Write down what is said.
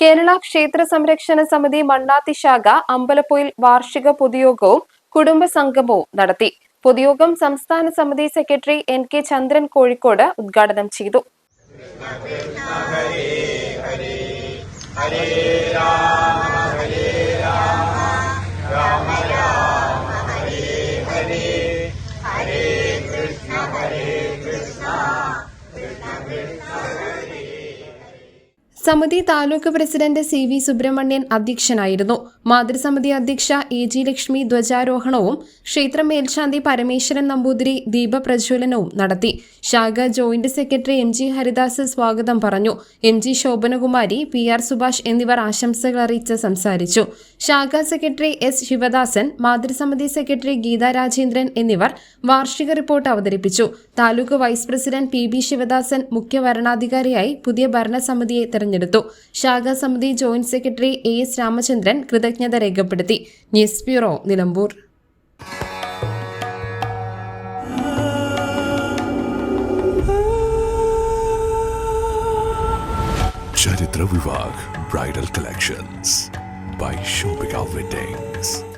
Kerala ക്ഷേത്ര സംരക്ഷണ സമിതി മണ്ണാത്തി ശാഖ അമ്പലപ്പൊയിൽ വാർഷിക പൊതുയോഗവും കുടുംബ സംഗമവും നടത്തി. പൊതുയോഗം സംസ്ഥാന സമിതി secretary N K Chandran Kozhikode ഉദ്ഘാടനം ചെയ്തു. സമിതി taluk president C V Subramanian അധ്യക്ഷനായിരുന്നു. മാതൃസമിതി അധ്യക്ഷ എ ജി ലക്ഷ്മി ധ്വജാരോഹണവും ക്ഷേത്ര മേൽശാന്തി പരമേശ്വരൻ നമ്പൂതിരി ദീപപ്രജ്വലനവും നടത്തി. ശാഖ joint secretary M G Haridas സ്വാഗതം പറഞ്ഞു. M G Shobhanakumari P R Subhash എന്നിവർ ആശംസകൾ അറിയിച്ച് സംസാരിച്ചു. ശാഖ സെക്രട്ടറി എസ് ശിവദാസൻ മാതൃസമിതി സെക്രട്ടറി ഗീത രാജേന്ദ്രൻ എന്നിവർ വാർഷിക റിപ്പോർട്ട് അവതരിപ്പിച്ചു. Taluk vice president P B Sivadasan മുഖ്യ വരണാധികാരിയായി പുതിയ ഭരണസമിതിയെ തെരഞ്ഞെടുത്തു. ശാഖാ സമിതി joint secretary A S Ramachandran കൃതജ്ഞത രേഖപ്പെടുത്തി. News bureau Nilambur. Charithra Vivah bridal collections by shopping